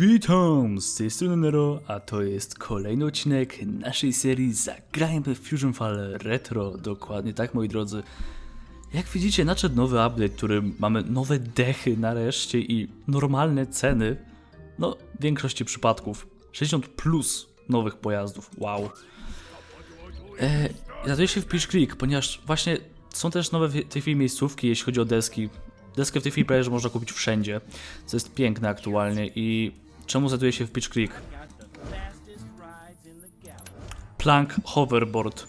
Witam, z tej strony Nero, a to jest kolejny odcinek naszej serii Zagrajmy w Fusion Fall Retro, dokładnie tak moi drodzy. Jak widzicie nadszedł nowy update, w którym mamy nowe dechy nareszcie i normalne ceny, no w większości przypadków 60 plus nowych pojazdów, wow. E, Znajduję się w Peach Creek, ponieważ właśnie są też nowe w tej chwili miejscówki, jeśli chodzi o deski. Deskę w tej chwili prawie, że można kupić wszędzie, co jest piękne aktualnie. I czemu znajduję się w Peach Creek? Plank hoverboard.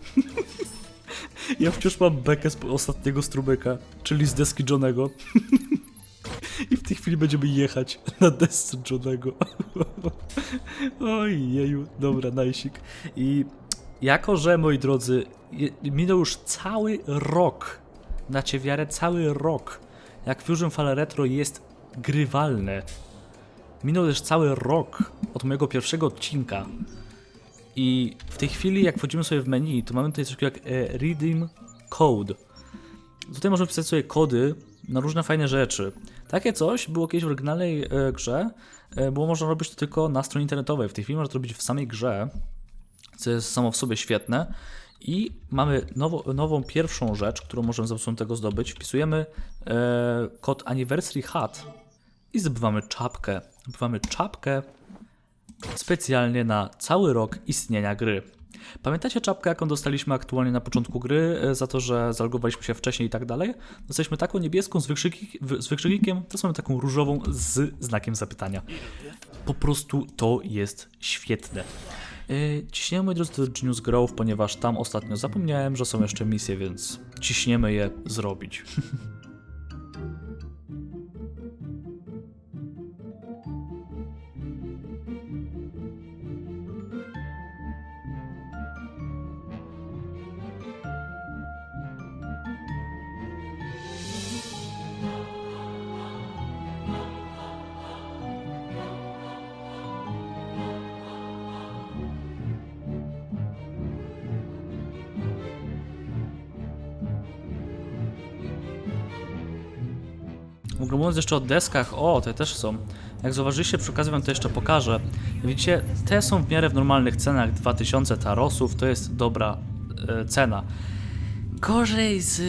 ja wciąż mam bekę z ostatniego strumyka, czyli z deski Johnego. I w tej chwili będziemy jechać na desce Johnego. Oj, jeju, dobra, najsik. I jako, że moi drodzy, minął już cały rok, dacie wiarę, cały rok, jak Fusion Fall Retro jest grywalne. Minął też cały rok od mojego pierwszego odcinka. I w tej chwili, jak wchodzimy sobie w menu, to mamy tutaj coś takiego jak e, Redeem Code. Tutaj możemy wpisać sobie kody na różne fajne rzeczy. Takie coś było kiedyś w oryginalnej e, grze, e, było można robić to tylko na stronie internetowej. W tej chwili można to robić w samej grze, co jest samo w sobie świetne. I mamy nowo, nową pierwszą rzecz, którą możemy za pomocą tego zdobyć. Wpisujemy e, kod Anniversary Hat i zdobywamy czapkę. Zdobywamy czapkę specjalnie na cały rok istnienia gry. Pamiętacie czapkę, jaką dostaliśmy aktualnie na początku gry, e, za to, że zalogowaliśmy się wcześniej i tak dalej? Dostaliśmy taką niebieską z, wykrzyki, z wykrzyknikiem, teraz mamy taką różową z znakiem zapytania. Po prostu to jest świetne. Yy, ciśniemy, moi drodzy, do Genius Grove, ponieważ tam ostatnio zapomniałem, że są jeszcze misje, więc ciśniemy je zrobić. W ogóle mówiąc jeszcze o deskach, o, te też są. Jak zauważyliście, przy okazji wam to jeszcze pokażę. Widzicie, te są w miarę w normalnych cenach, 2000 tarosów, to jest dobra e, cena. Gorzej z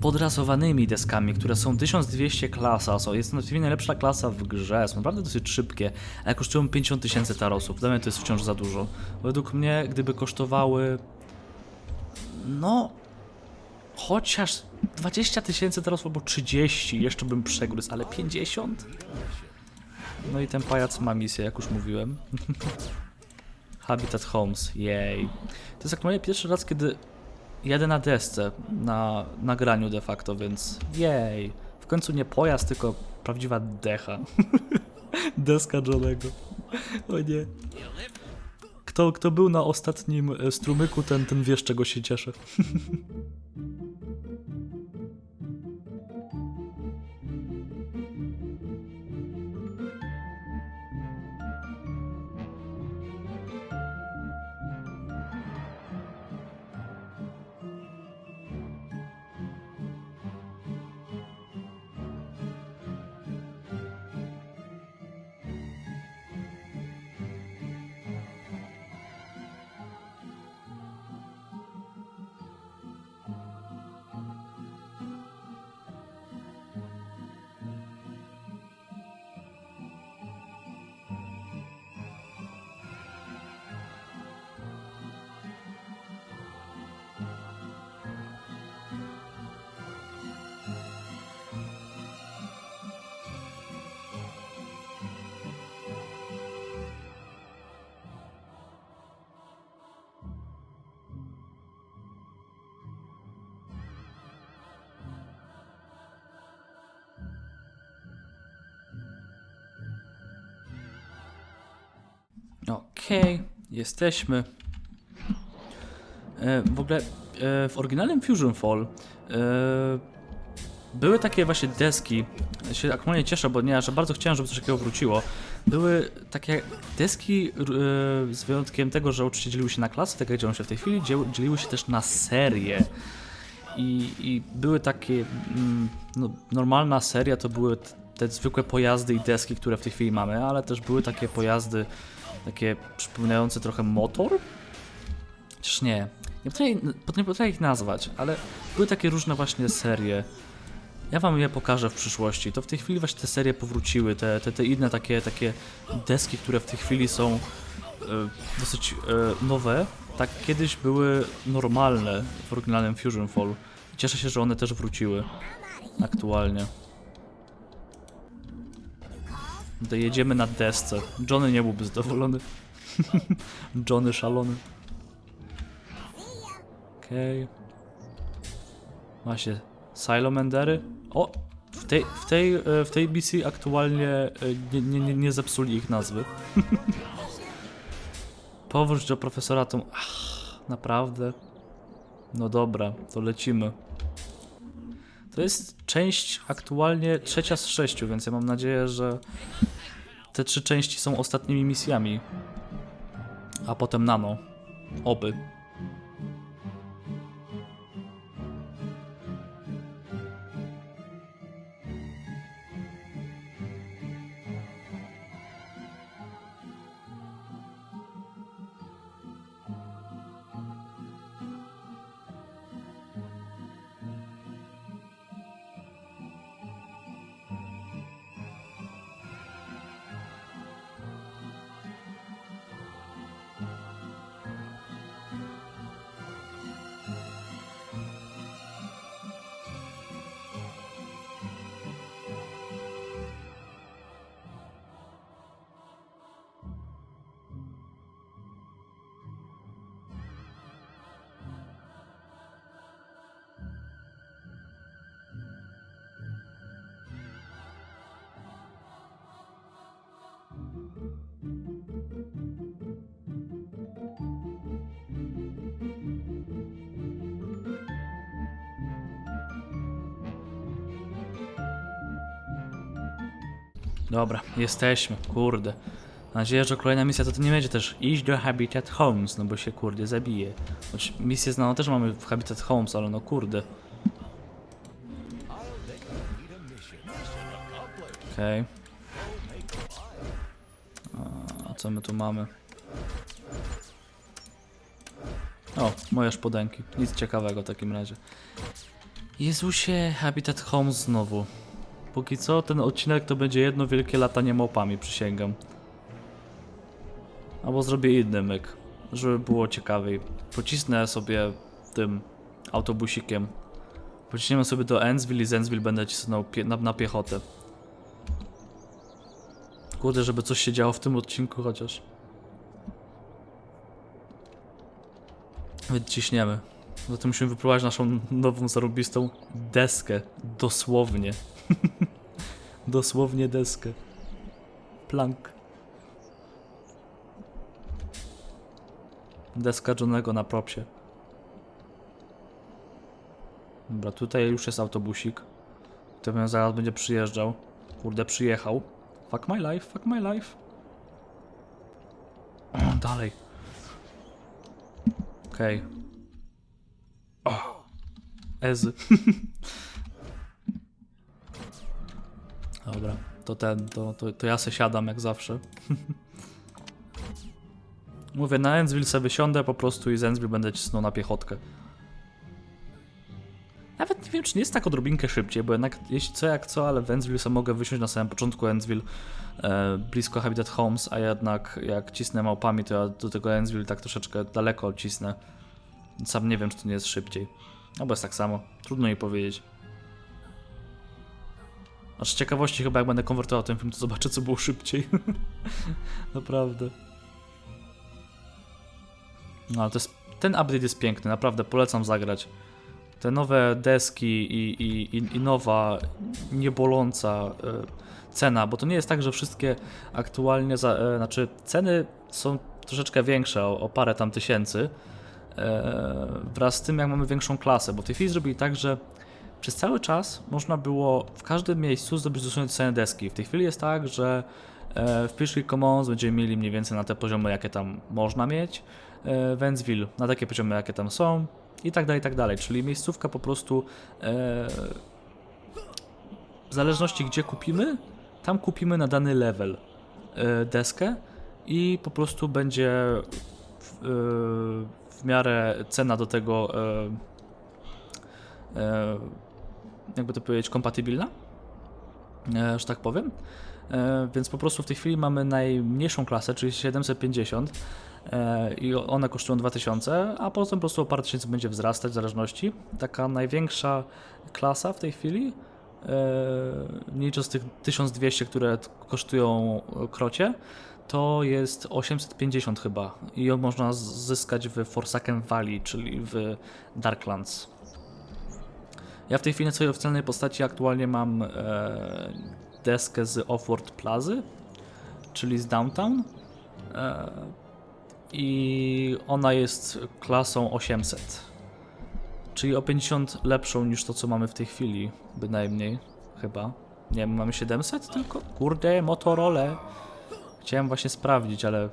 podrasowanymi deskami, które są 1200 klasa, są, jest to najlepsza klasa w grze, są naprawdę dosyć szybkie, ale kosztują 50 tysięcy tarosów. Dla mnie to jest wciąż za dużo. Według mnie, gdyby kosztowały no, chociaż 20 tysięcy teraz albo 30, jeszcze bym przegryzł, ale 50? No i ten pajac ma misję, jak już mówiłem. Habitat Homes, jej. To jest aktualnie pierwszy raz, kiedy jadę na desce, na nagraniu de facto, więc jej. W końcu nie pojazd, tylko prawdziwa decha. Deska Johnego. O nie. Kto, kto był na ostatnim e, strumyku, ten, ten wie, z czego się cieszę. Okej, jesteśmy. E, w ogóle e, w oryginalnym Fusion Fall e, były takie właśnie deski. Się aktualnie cieszę, bo nie, że bardzo chciałem, żeby coś takiego wróciło. Były takie deski e, z wyjątkiem tego, że oczywiście dzieliły się na klasy, tak jak dzieją się w tej chwili, dziel- dzieliły się też na serie. I, i były takie, mm, no, normalna seria to były te zwykłe pojazdy i deski, które w tej chwili mamy, ale też były takie pojazdy, takie przypominające trochę motor. Chociaż nie, nie potrafię, nie potrafię ich nazwać, ale były takie różne właśnie serie. Ja wam je pokażę w przyszłości. To w tej chwili właśnie te serie powróciły, te, te, te inne takie, takie deski, które w tej chwili są e, dosyć e, nowe, tak kiedyś były normalne w oryginalnym Fusion Fall. Cieszę się, że one też wróciły aktualnie. To jedziemy na desce. Johnny nie byłby zadowolony. Johnny szalony. Okej. Okay. Właśnie. Silomandery. O! W tej, w tej, e, w tej misji aktualnie e, nie, nie, nie, zepsuli ich nazwy. Powróć do profesoratu. Ach, naprawdę? No dobra, to lecimy. To jest część aktualnie trzecia z sześciu, więc ja mam nadzieję, że te trzy części są ostatnimi misjami. A potem nano. Oby. Dobra, jesteśmy, kurde. Mam nadzieję, że kolejna misja to, to nie będzie też iść do Habitat Homes, no bo się kurde zabije. Choć misję znaną też mamy w Habitat Homes, ale no kurde. Okej. A co my tu mamy? O, moje szpodenki. Nic ciekawego w takim razie. Jezusie, Habitat Homes znowu. Póki co ten odcinek to będzie jedno wielkie latanie małpami, przysięgam. Albo zrobię inny myk, żeby było ciekawiej. Pocisnę sobie tym autobusikiem. Pociśniemy sobie do Ensville i z Ensville będę cisnął na, na piechotę. Kurde, żeby coś się działo w tym odcinku chociaż. Więc ciśniemy. Zatem musimy wypróbować naszą nową zarobistą deskę. Dosłownie. Dosłownie deskę. Plank. Deska Johnego na propsie. Dobra, tutaj już jest autobusik. Który zaraz będzie przyjeżdżał. Kurde, przyjechał. Fuck my life, fuck my life. O, dalej. Okej. Okay. O. Ezy. Dobra, to ten, to, to, to ja se siadam jak zawsze. Mówię, na Ensville sobie wysiądę po prostu i z Ensville będę cisnął na piechotkę. Nawet nie wiem, czy nie jest tak odrobinkę szybciej, bo jednak jeśli co jak co, ale w Ensville sobie mogę wysiąść na samym początku Ensville, e, blisko Habitat Homes, a jednak jak cisnę małpami, to ja do tego Ensville tak troszeczkę daleko odcisnę. Sam nie wiem, czy to nie jest szybciej. Albo jest tak samo, trudno mi powiedzieć. Aż ciekawości chyba jak będę konwertował ten film, to zobaczę co było szybciej. naprawdę. No ale to jest, ten update jest piękny, naprawdę polecam zagrać. Te nowe deski i, i, i, nowa, nieboląca y, cena, bo to nie jest tak, że wszystkie aktualnie, za, y, znaczy ceny są troszeczkę większe, o, o parę tam tysięcy, y, wraz z tym jak mamy większą klasę, bo w tej chwili zrobili tak, że przez cały czas można było w każdym miejscu zdobyć dosłownie ceny deski. W tej chwili jest tak, że e, w Peachtree Commons będziemy mieli mniej więcej na te poziomy, jakie tam można mieć, e, w Ensville na takie poziomy, jakie tam są i tak dalej, i tak dalej. Czyli miejscówka po prostu e, w zależności gdzie kupimy, tam kupimy na dany level e, deskę i po prostu będzie w, e, w miarę cena do tego e, e, jakby to powiedzieć kompatybilna, e, że tak powiem. E, więc po prostu w tej chwili mamy najmniejszą klasę, czyli 750 e, i one kosztują 2000, a potem po prostu o parę tysięcy będzie wzrastać w zależności. Taka największa klasa w tej chwili, nie licząc tych 1200, które kosztują krocie, to jest 850 chyba i ją można zyskać w Forsaken Valley, czyli w Darklands. Ja w tej chwili na swojej oficjalnej postaci aktualnie mam e, deskę z Offworld Plazy, czyli z Downtown. E, I ona jest klasą 800. Czyli o 50 lepszą niż to, co mamy w tej chwili, bynajmniej. Chyba. Nie mamy 700 tylko? Kurde, Motorola. Chciałem właśnie sprawdzić, ale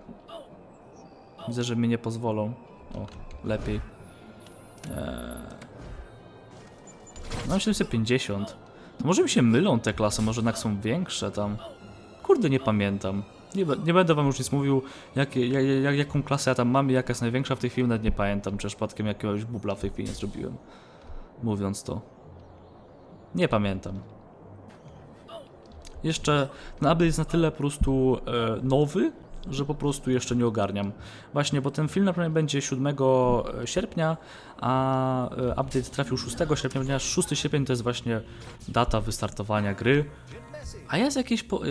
widzę, że mi nie pozwolą. O, lepiej. Mam 750. Może mi się mylą te klasy, może jednak są większe tam. Kurde, nie pamiętam. Nie, nie będę wam już nic mówił, jakie, jak, jak, jaką klasę ja tam mam i jaka jest największa w tej chwili, nawet nie pamiętam, czy przypadkiem jakiegoś bubla w tej chwili nie zrobiłem. Mówiąc to. Nie pamiętam. Jeszcze ten update jest na tyle po prostu e, nowy, że po prostu jeszcze nie ogarniam. Właśnie, bo ten film na pewno będzie 7 sierpnia, a e, update trafił 6 sierpnia, ponieważ 6 sierpień to jest właśnie data wystartowania gry. A ja z,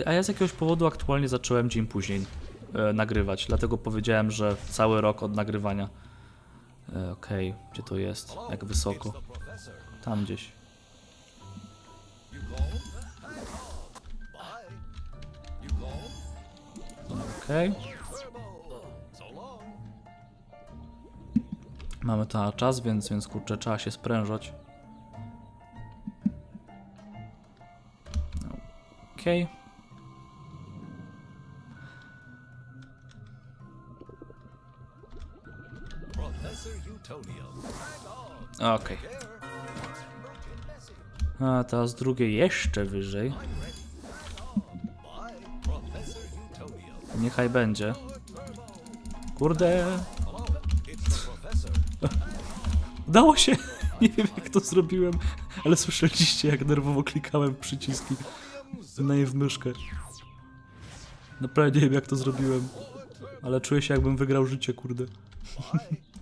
a ja z jakiegoś powodu aktualnie zacząłem dzień później e, nagrywać, dlatego powiedziałem, że cały rok od nagrywania. E, Okej, gdzie to jest? Jak wysoko? Tam gdzieś. Okej. Mamy to na czas, więc, więc kurczę, trzeba się sprężać. Okej. Okej. A teraz drugie jeszcze wyżej. Niechaj będzie. Kurde. Udało się! Nie wiem jak to zrobiłem, ale słyszeliście jak nerwowo klikałem przyciski. Na jej w myszkę. Naprawdę nie wiem jak to zrobiłem. Ale czuję się jakbym wygrał życie, kurde.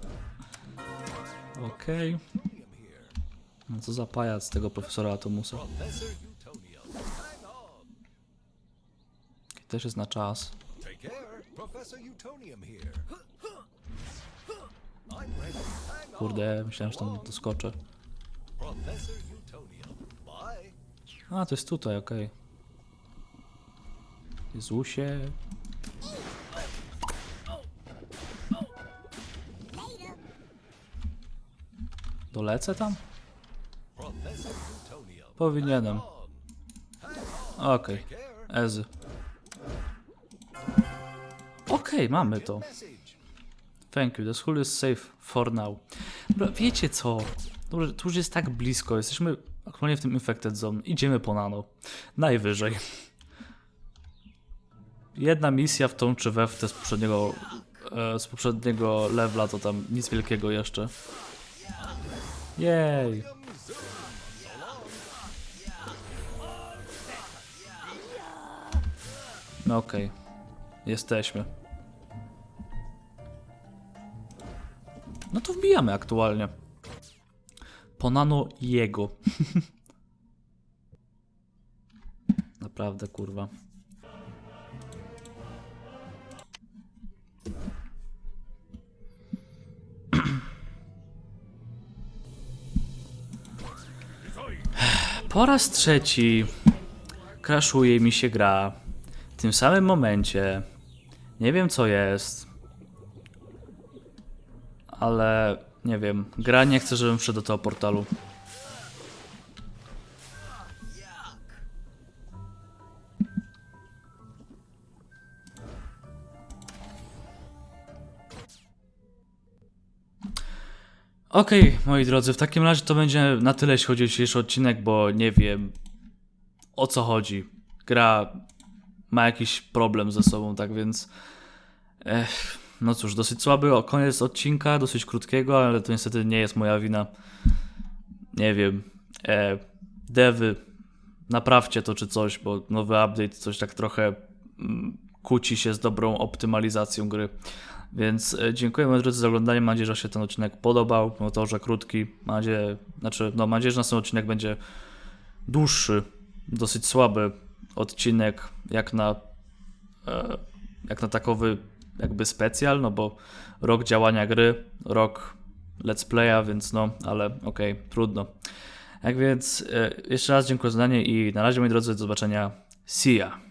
Okej. No co za pajac tego profesora Atomusa. Też jest na czas. Take care, Professor Utonium here. I'm ready. Hang on, Kurde, myślałem, że tam doskoczę. Professor Utonium. Bye. A, to jest tutaj, okej. Jezusie. Dolecę tam? Professor Utonium. Powinienem. Okej. Ezy. Okej, mamy to. Thank you, the school is safe for now. Dobra, wiecie co? Dobrze, to już jest tak blisko, jesteśmy aktualnie w tym infected zone. Idziemy po nano. Najwyżej. Jedna misja w tą czy we w te z poprzedniego, e, z poprzedniego levela, to tam nic wielkiego jeszcze. Jej. No okej. Jesteśmy. No to wbijamy aktualnie. Ponano jego. Naprawdę, kurwa. Po raz trzeci kraszuje mi się gra. W tym samym momencie. Nie wiem co jest. Ale nie wiem. Gra nie chce, żebym wszedł do tego portalu. Okej, moi drodzy, w takim razie to będzie na tyle, jeśli chodzi o dzisiejszy odcinek, bo nie wiem. o co chodzi. Gra ma jakiś problem ze sobą, tak więc. Ech, no cóż, dosyć słaby koniec odcinka, dosyć krótkiego, ale to niestety nie jest moja wina. Nie wiem. E, devy, naprawcie to czy coś, bo nowy update coś tak trochę mm, kłóci się z dobrą optymalizacją gry. Więc e, dziękuję moi drodzy za oglądanie. Mam nadzieję, że się ten odcinek podobał. No to, że krótki. Mam nadzieję, znaczy, no, mam nadzieję, że następny odcinek będzie dłuższy, dosyć słaby odcinek, jak na, e, jak na takowy jakby specjal, no bo rok działania gry, rok let's playa, więc no, ale okej, trudno. Jak więc e, jeszcze raz dziękuję za oglądanie i na razie moi drodzy, do zobaczenia. See ya!